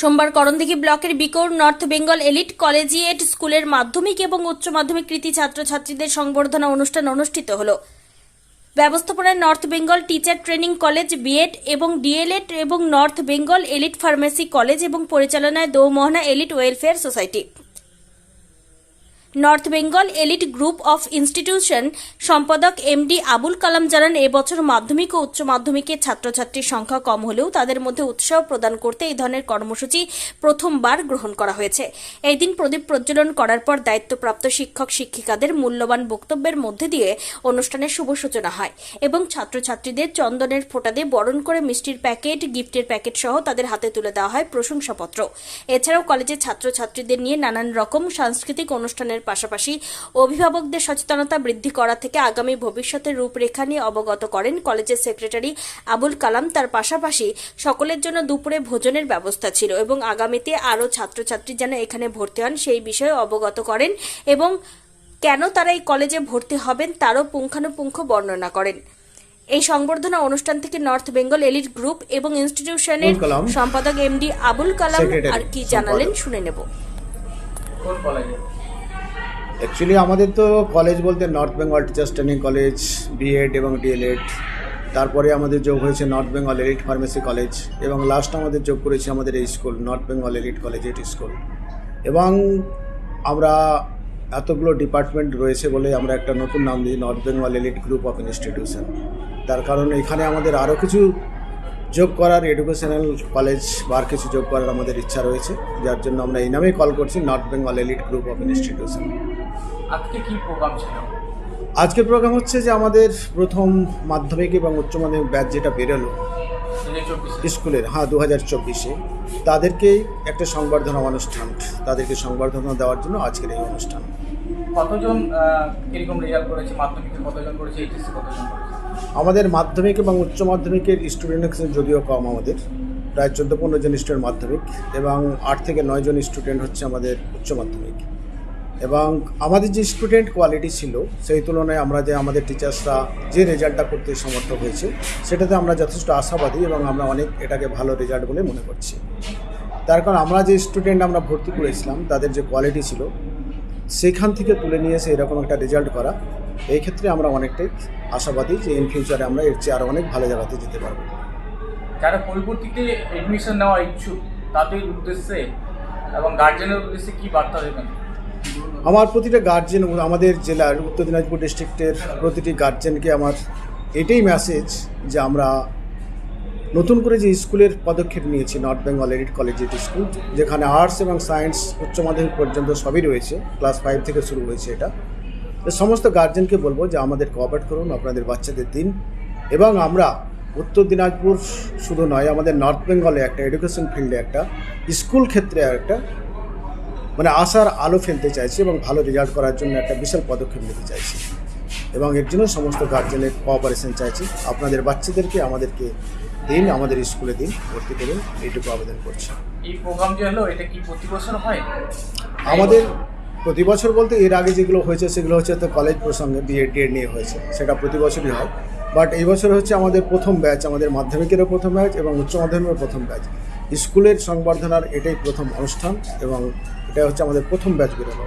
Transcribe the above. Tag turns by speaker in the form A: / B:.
A: সোমবার করণদিঘি ব্লকের Bikor North Bengal Elite Collegiate স্কুলের মাধ্যমিক এবং উচ্চ মাধ্যমিক কৃতি ছাত্রছাত্রীদের সংবর্ধনা অনুষ্ঠান অনুষ্ঠিত হল। ব্যবস্থাপনায় North Bengal teacher training college BEd এবং ডিএলএড এবং North Bengal elite pharmacy college এবং পরিচালনায় Doumohana elite welfare society. North Bengal elite group of institution সম্পাদক এমডি আবুল কালাম জানান এবছর মাধ্যমিক ও উচ্চ মাধ্যমিকের ছাত্রছাত্রীর সংখ্যা কম হলেও তাদের মধ্যে উৎসাহ প্রদান করতে এই ধরনের কর্মসূচি প্রথমবার গ্রহণ করা হয়েছে। এই দিন প্রদীপ প্রজ্বলন করার পর দায়িত্বপ্রাপ্ত শিক্ষক শিক্ষিকাদের মূল্যবান বক্তব্যের মধ্যে দিয়ে অনুষ্ঠানের শুভ সূচনা হয় এবং ছাত্রছাত্রীদের চন্দনের ফোঁটা দিয়ে বরণ করে মিষ্টির প্যাকেট, গিফটের প্যাকেট সহ তাদের হাতে তুলে দেওয়া হয় প্রশংসাপত্র। এছাড়াও কলেজের ছাত্রছাত্রীদের নিয়ে নানান রকম সাংস্কৃতিক অনুষ্ঠানের পাশাপাশি অভিভাবকদের সচেতনতা বৃদ্ধি করা থেকে আগামী ভবিষ্যতের রূপরেখা নিয়ে অবগত করেন কলেজের সেক্রেটারি আবুল কালাম। তার পাশাপাশি সকলের জন্য দুপুরে ভোজনের ব্যবস্থা ছিল এবং আগামীতে আরও ছাত্রছাত্রী যেন এখানে ভর্তি হন সেই বিষয়ে অবগত করেন এবং কেন তারা এই কলেজে ভর্তি হবেন তারও পুঙ্খানুপুঙ্খ বর্ণনা করেন। এই সংবর্ধনা অনুষ্ঠান থেকে নর্থ বেঙ্গল এলিট গ্রুপ এবং ইনস্টিটিউশনের সম্পাদক এমডি আবুল কালাম আর কি জানালেন শুনে নেব।
B: কোন কলেজে?
C: অ্যাকচুয়ালি আমাদের তো কলেজ বলতে North Bengal teachers training college BEd এবং ডিএলএড তারপরে আমাদের যোগ হয়েছে North Bengal elite pharmacy college এবং লাস্ট আমাদের যোগ করেছে আমাদের এই school North Bengal elite collegiate school এবং আমরা এতগুলো ডিপার্টমেন্ট রয়েছে বলে আমরা একটা নতুন নাম দিই North Bengal elite group of institution তার কারণ এখানে আমাদের আরও কিছু যোগ করার এডুকেশনাল কলেজ বা কিছু যোগ করার আমাদের ইচ্ছা রয়েছে। যার জন্য আমরা এই নামেই কল করছি North Bengal elite group of institution
B: আজকে কি প্রোগ্রাম ছিল?
C: আজকের প্রোগ্রাম হচ্ছে যে আমাদের প্রথম মাধ্যমিক এবং উচ্চ মাধ্যমিক ব্যাচ যেটা বেরোলো স্কুলের হ্যাঁ দু হাজার চব্বিশে। তাদেরকেই একটা সংবর্ধনা অনুষ্ঠান তাদেরকে সংবর্ধনা দেওয়ার জন্য আজকের এই অনুষ্ঠান।
B: কতজন আহ, কীরকম রেজাল্ট করেছে? মাধ্যমিকে কতজন করেছে? এইচএসসি কতজন করেছে?
C: আমাদের মাধ্যমিক এবং উচ্চ মাধ্যমিকের স্টুডেন্ট যদিও কম আমাদের। প্রায় চোদ্দ পনেরো জন স্টুডেন্ট মাধ্যমিক এবং আট থেকে নয় জন স্টুডেন্ট হচ্ছে আমাদের উচ্চ মাধ্যমিক। এবং আমাদের যে স্টুডেন্ট কোয়ালিটি ছিল, সেই তুলনায় আমরা যে আমাদের টিচার্সরা যে রেজাল্টটা করতে সমর্থ হয়েছে, সেটাতে আমরা যথেষ্ট আশাবাদী এবং আমরা অনেক এটাকে ভালো রেজাল্ট বলে মনে করছি। তার কারণ আমরা যে স্টুডেন্ট আমরা ভর্তি করেছিলাম, তাদের যে কোয়ালিটি ছিল, সেখান থেকে তুলে নিয়ে এসে এরকম একটা রেজাল্ট করা, এই ক্ষেত্রে আমরা অনেকটাই আশাবাদী যে ইন ফিউচারে আমরা এর চেয়ে আরও অনেক ভালো জায়গাতে যেতে পারব।
B: যারা পরবর্তীতে এডমিশন নেওয়া ইচ্ছুক, তাদের উদ্দেশ্যে এবং গার্জেনের উদ্দেশ্যে কী বার্তা দেবেন?
C: আমার প্রতিটা গার্জেন আমাদের জেলার উত্তর দিনাজপুর ডিস্ট্রিক্টের প্রতিটি গার্জেনকে আমার এটাই মেসেজ যে আমরা নতুন করে যে স্কুলের পদক্ষেপ নিয়েছি North Bengal elite collegiate school যেখানে আর্টস এবং সায়েন্স উচ্চ মাধ্যমিক পর্যন্ত সবই রয়েছে ক্লাস ফাইভ থেকে শুরু হয়েছে এটা। সমস্ত গার্জেনকে বলব যে আমাদের কোঅপারেট করুন, আপনাদের বাচ্চাদের দিন। এবং আমরা উত্তর দিনাজপুর শুধু নয়, আমাদের নর্থ বেঙ্গলে একটা এডুকেশন ফিল্ডে একটা স্কুল ক্ষেত্রে একটা মানে আশার আলো ফেলতে চাইছি এবং ভালো রেজাল্ট করার জন্য একটা বিশাল পদক্ষেপ নিতে চাইছি। এবং এর জন্য সমস্ত গার্জেনের কোঅপারেশন চাইছি। আপনাদের বাচ্চাদেরকে আমাদেরকে দিন আমাদের স্কুলে দিন ভর্তি করুন এইটুকু আবেদন করছি।
B: এই প্রোগ্রাম যে হলো এটা কি প্রতি বছর হয়?
C: আমাদের প্রতি বছর বলতে এর আগে যেগুলো হয়েছে সেগুলো হচ্ছে তো কলেজ প্রসঙ্গে বিএড ডিএড নিয়ে হয়েছে। সেটা প্রতি বছরই হয়। বাট এই বছর হচ্ছে আমাদের প্রথম ব্যাচ আমাদের মাধ্যমিকেরও প্রথম ব্যাচ এবং উচ্চ মাধ্যমিকের প্রথম ব্যাচ স্কুলের সংবর্ধনার এটাই প্রথম অনুষ্ঠান এবং এটা হচ্ছে আমাদের প্রথম ব্যাচ বেরোলো